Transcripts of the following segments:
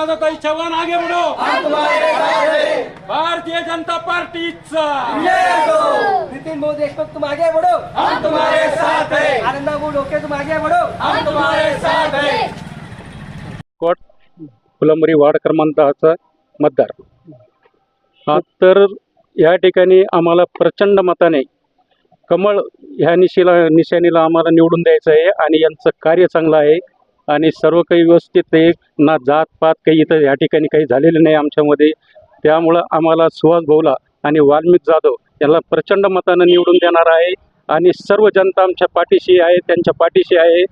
अनुराधाताई चव्हाण आगे बढ़ो. भारतीय जनता पार्टीचा. नितिन भाऊ देशमुख तुम आगे बढ़ो. हम तुम्हारे साथ है. आनंदा भाऊ डोके तुम आगे बढ़ो. हम तुम्हारे साथ है. कोट फुलंबरी वार्ड क्रमांक दहाचा मतदार. हा तर या ठिकाणी आम्हाला प्रचंड मताने कमळ ह्या निशीला निशाणीला आम्हाला निवडून द्यायचं आहे आणि यांचं कार्य चांगलं आहे. आणि सर्व काही व्यवस्थित आहे. ना जात पात काही इथं या ठिकाणी काही झालेलं नाही आमच्यामध्ये. त्यामुळं आम्हाला सुहास भाऊला आणि वाल्मिक जाधव यांना प्रचंड मतानं निवडून देणार आहे. आणि सर्व जनता आमच्या पाठीशी आहे त्यांच्या पाठीशी आहे.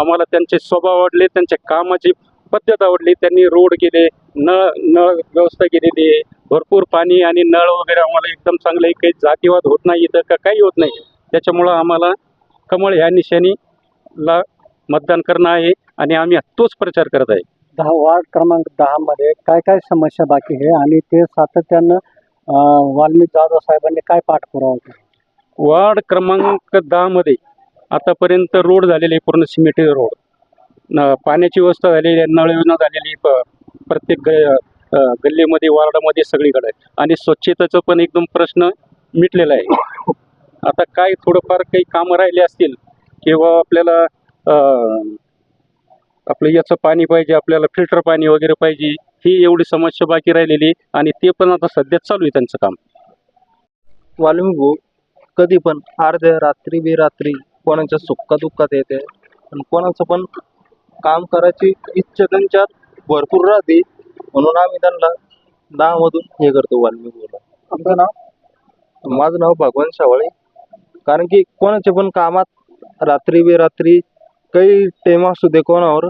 आम्हाला त्यांचे स्वभाव आवडले त्यांच्या कामाची पद्धत आवडली. त्यांनी रोड केले नळ नळ व्यवस्था केलेली आहे. भरपूर पाणी आणि नळ वगैरे आम्हाला एकदम चांगलं आहे. काही जातीवाद होत नाही इथं का काही होत नाही. त्याच्यामुळं आम्हाला कमळ ह्या निशाणीला मतदान करणं आहे. आणि आम्ही तोच प्रचार करत आहे. दहा वार्ड क्रमांक दहा मध्ये काय काय समस्या बाकी आहे आणि ते सातत्यानं वाल्मिक जाधव साहेबांनी काय पाठपुरावा केला? वार्ड क्रमांक दहामध्ये आतापर्यंत रोड झालेले पूर्ण सिमेंटेड रोड. न पाण्याची व्यवस्था झालेली आहे नळ योजना झालेली प्रत्येक गल्लीमध्ये वार्डामध्ये सगळीकडे. आणि स्वच्छतेचं पण एकदम प्रश्न मिटलेला आहे. आता काय थोडंफार काही कामं राहिले असतील किंवा आपल्याला आपलं याचं पाणी पाहिजे आपल्याला फिल्टर पाणी वगैरे पाहिजे ही एवढी समस्या बाकी राहिलेली आणि ते पण आता सध्या चालू आहे त्यांचं काम. वाल्मिक कधी पण अर्ध्या रात्री बेरात्री कोणाच्या सुखा दुःखात येते आणि कोणाचं पण काम करायची इच्छा त्यांच्यात भरपूर राहते म्हणून आम्ही त्यांना दहामधून हे करतो वाल्मिक भाऊला. तुमचं नाव? माझं नाव भगवान शावळे कारण की कोणाच्या पण कामात रात्री बेरात्री काही टेम असू दे कोणावर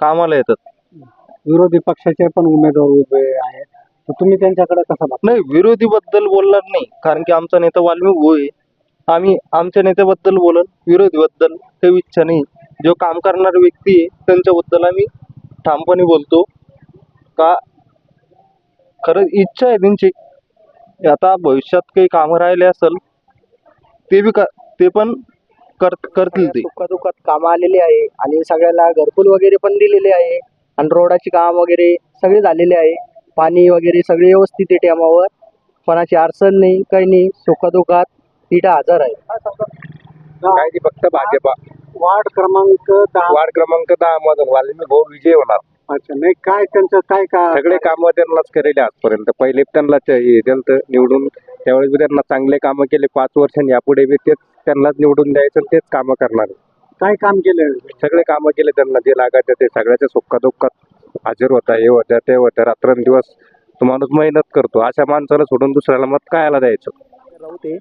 कामाला येतात. विरोधी पक्षाचे पण उमेदवार उभे आहेत. तर तुम्ही त्यांच्याकडे कसं बघता? नाही विरोधी बद्दल बोलणार नाही कारण की आमचा नेता वाल्मिक आहे. आम्ही आमच्या नेत्याबद्दल बोलत विरोधी बद्दल काही इच्छा नाही. जो काम करणारा व्यक्ती आहे त्यांच्याबद्दल आम्ही ठामपणे बोलतो. का? खरंच इच्छा आहे त्यांची. आता भविष्यात काही कामं राहिले असेल ते बी क- ते पण कर करतील ते. दुःखात कामं आलेली आहे आणि सगळ्याला घरकुल वगैरे पण दिलेले आहे आणि रोडाची काम वगैरे सगळे झालेले आहे. पाणी वगैरे सगळे व्यवस्थित आहे टायमावर कोणाची अडचण नाही काही नाही. सुखदुःखात तिथं हजर आहे. काय ते फक्त भाजपा. वार्ड क्रमांक दहा. वार्ड क्रमांक दहा मधून वाल्मिक भाऊ विजय होणार. अच्छा नाही काय त्यांचं काय का सगळे कामं त्यांनाच केलेले आजपर्यंत. पहिले त्यांना त्यांचं निवडून. त्यावेळेस त्यांना चांगले कामं केले पाच वर्षांनी यापुढे बी तेच त्यांनाच निवडून द्यायचं आणि तेच कामं करणार. काय काम केलं? सगळे कामं केले त्यांना जे लागायचे ते सगळ्याच्या सुखादुःखात हजर होता हे होत्या ते होत्या रात्रंदिवस तो माणूस मेहनत करतो अशा माणसाला सोडून दुसऱ्याला मत कायला द्यायचं? राहते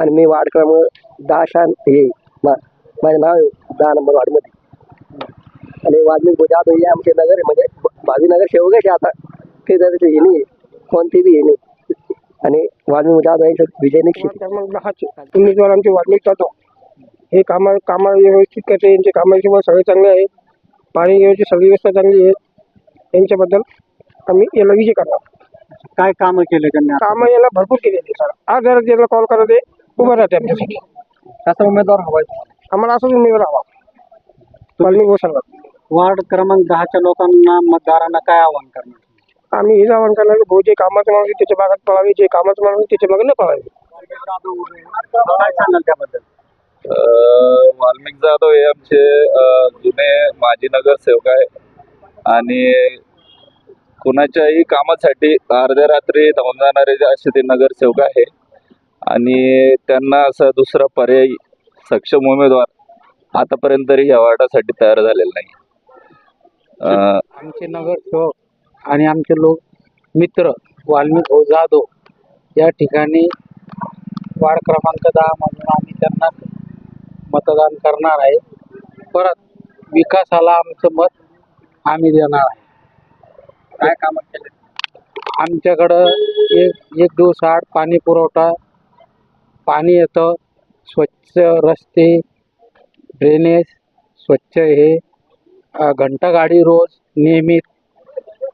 आणि मी वार्ड क्रमांक दहा शान हे मा- माझं नाव आहे दहा नंबर वार्डमध्ये आणि वाल्मिक जाधव हे आमचे नगर आहे म्हणजे भावी नगर आहे आता. काही त्याचं हे नाही कोणते बी हे नाही आणि वाल्मिक जाधव यांचं विजय निश्चित आमचे वाल्मिक जाधव. हे कामा कामा व्यवस्थित करते यांचे कामाची व सगळे चांगले आहे. पाणी व्यवस्थित सगळी व्यवस्था चांगली आहे. यांच्याबद्दल आम्ही याला विजय करणार. काय काम केले त्यांनी कामं याला भरपूर केलेली सर. आज जरा याला कॉल करा ते उभं राहते आमच्यासाठी कसा उमेदवार हवाय आम्हाला असंच उमेदवार हवा. वाल्मिक भाऊ सांगा वार्ड क्रमांक दहाच्या लोकांना मतदारांना काय आव्हान करणार? आम्ही हे आवाहन करणार भाऊ जे कामाचं माणूस आहे त्याच्या भागात पळावे जे कामाचं माणूस आहे त्याच्यामागे न पळावे. काय सांगाल त्याबद्दल अ, वाल्मिक जाधव हे आमचे अ, जुने माजी नगरसेवक आहे आणि कुणाच्याही कामासाठी अर्ध्या रात्री धावून जाणारे जे असे ते नगरसेवक आहे. आणि त्यांना असा दुसरा पर्यायी सक्षम उमेदवार आतापर्यंत तरी या वार्डासाठी तयार झालेला नाही. अ, आमचे नगरसेवक आणि आमचे लोक मित्र वाल्मिक भाऊ जाधव या ठिकाणी वार्ड क्रमांक दहा मधून आम्ही त्यांना मतदान करणार आहे. परत विकासाला आमचं मत आम्ही देणार आहे. काय कामं केले? आमच्याकडं एक एक दिवस आड पाणी पुरवठा पाणी येतं स्वच्छ रस्ते ड्रेनेज स्वच्छ हे घंटागाडी रोज नियमित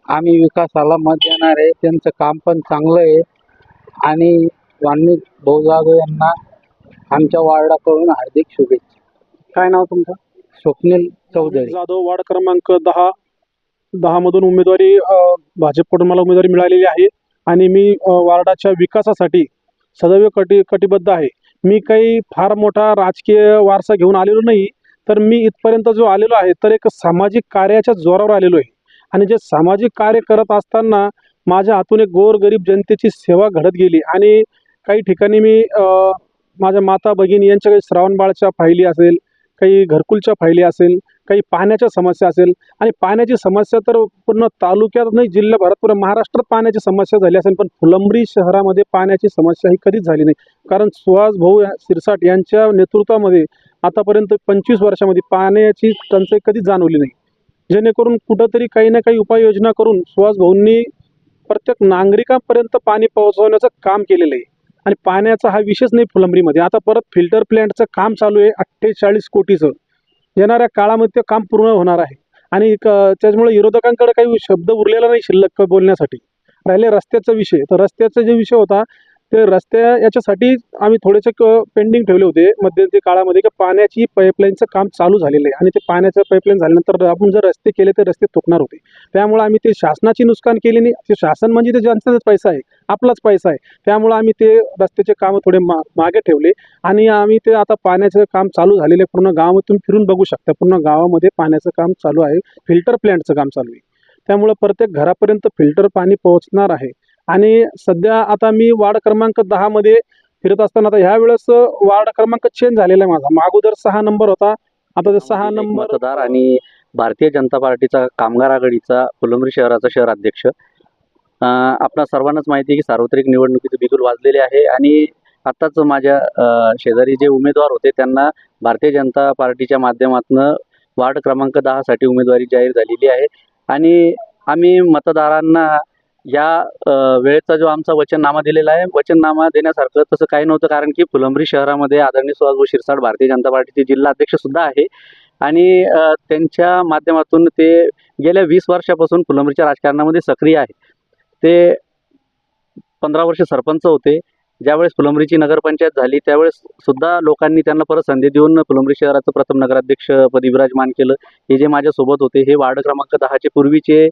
आम्ही विकासाला मत देणार आहे. त्यांचं काम पण चांगलं आहे. आणि वाल्मिक भाऊ जाधव यांना आमच्या वार्डाकडून हार्दिक शुभेच्छा. काय नाव तुमचं? स्वप्नील चौधरी. जाधव वार्ड क्रमांक दहा. दहामधून उमेदवारी अ, भाजपकडून मला उमेदवारी मिळालेली आहे. आणि मी वार्डाच्या विकासासाठी सदैव कटी कटिबद्ध आहे. मी काही फार मोठा राजकीय वारसा घेऊन आलेलो नाही. तर मी इथपर्यंत जो आलेलो आहे तर एक सामाजिक कार्याच्या जोरावर आलेलो आहे. आणि जे सामाजिक कार्य करत असताना माझ्या हातून एक गोरगरीब जनतेची सेवा घडत गेली. आणि काही ठिकाणी मी माझ्या माता भगिनी यांच्या काही श्रावणबाळच्या फायली असेल काही घरकुलच्या फायली असेल काही पाण्याच्या समस्या असेल. आणि पाण्याची समस्या तर पूर्ण तालुक्यात नाही जिल्ह्याभरात पूर्ण महाराष्ट्रात पाण्याची समस्या झाली असेल पण फुलंब्री शहरामध्ये पाण्याची समस्या ही कधीच झाली नाही. कारण सुहास भाऊ या- शिरसाट यांच्या नेतृत्वामध्ये आतापर्यंत पंचवीस वर्षामध्ये पाण्याची टंचाई कधीच जाणवली नाही. जेणेकरून कुठंतरी काही ना काही उपाययोजना करून सुहास भाऊंनी प्रत्येक नागरिकांपर्यंत पाणी पोहोचवण्याचं काम केलेलं आहे. आणि पाण्याचा हा विषयच नाही फुलंबरीमध्ये. आता परत फिल्टर प्लॅन्टचं काम चालू आहे अठ्ठेचाळीस कोटीचं. येणाऱ्या काळामध्ये ते काम पूर्ण होणार आहे. आणि क- त्याच्यामुळे विरोधकांकडे काही शब्द उरलेला नाही शिल्लक बोलण्यासाठी. राहिले रस्त्याचा विषय. तर रस्त्याचा जे विषय होता ते रस्त्या याच्यासाठी आम्ही थोडेसे पेंडिंग ठेवले होते. मध्यंतरी काळामध्ये की पाण्याची पाईपलाईनचं काम चालू झालेलं आहे. आणि ते पाण्याचं पाईपलाईन झाल्यानंतर आपण जर रस्ते केले तर रस्ते तुटणार होते. त्यामुळे आम्ही ते शासनाची नुकसान केली नाही. ते शासन म्हणजे ते जनतेचाच पैसा आहे. आपलाच पैसा आहे. त्यामुळे आम्ही ते रस्त्याचे कामं थोडे मा मागे ठेवले. आणि आम्ही ते आता पाण्याचं काम चालू झालेलं आहे. पूर्ण गावातून फिरून बघू शकता. पूर्ण गावामध्ये पाण्याचं काम चालू आहे. फिल्टर प्लॅन्टचं काम चालू आहे. त्यामुळं प्रत्येक घरापर्यंत फिल्टर पाणी पोहोचणार आहे. आणि सध्या आता मी वार्ड क्रमांक दहामध्ये फिरत असताना आता ह्या वेळेस वार्ड क्रमांक चेंज झालेला आहे माझा. अगोदर सहा नंबर होता. आता ते सहा नंबर मतदार आणि भारतीय जनता पार्टीचा कामगार आघाडीचा फुलंब्री शहराचा शहर अध्यक्ष. आपणा सर्वांनाच माहिती आहे की सार्वत्रिक निवडणुकीचे बिगुल वाजलेले आहे आणि आत्ताच माझ्या शेजारी जे उमेदवार होते त्यांना भारतीय जनता पार्टीच्या माध्यमातून वार्ड क्रमांक दहासाठी उमेदवारी जाहीर झालेली आहे. आणि आम्ही मतदारांना या वेळेचा जो आमचा वचननामा दिलेला आहे वचननामा देण्यासारखं तसं काही नव्हतं कारण की फुलंब्री शहरामध्ये आदरणीय सुहासभाऊ शिरसाट भारतीय जनता पार्टीचे जिल्हा अध्यक्ष सुद्धा आहे. आणि त्यांच्या माध्यमातून ते गेल्या वीस वर्षापासून फुलंब्रीच्या राजकारणामध्ये सक्रिय आहे ते पंधरा वर्ष सरपंच होते. ज्यावेळेस फुलंब्रीची नगरपंचायत झाली त्यावेळेस सुद्धा लोकांनी त्यांना परत संधी देऊन फुलंब्री शहराचं प्रथम नगराध्यक्ष नगराध्यक्षपदी विराजमान केलं. हे जे माझ्यासोबत होते हे वार्ड क्रमांक दहाचे पूर्वीचे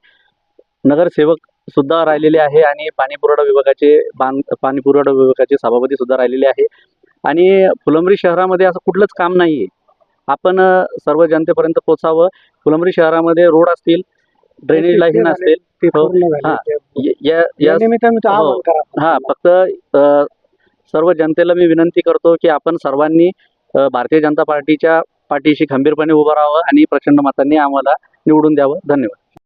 नगरसेवक सुद्धा राहिलेले आहे आणि पाणी पुरवठा विभागाचे बांध पाणी पुरवठा विभागाचे सभापती सुद्धा राहिलेले आहे आणि फुलंब्री शहरामध्ये असं कुठलंच काम नाही आहे आपण सर्व जनतेपर्यंत पोचावं फुलंब्री शहरामध्ये रोड असतील ड्रेनेज लाईन असतील हो. हा. हो. फक्त सर्व जनतेला मी विनंती करतो की आपण सर्वांनी भारतीय जनता पार्टीच्या पाठीशी खंबीरपणे उभं राहावं आणि प्रचंड मतांनी आम्हाला निवडून द्यावं धन्यवाद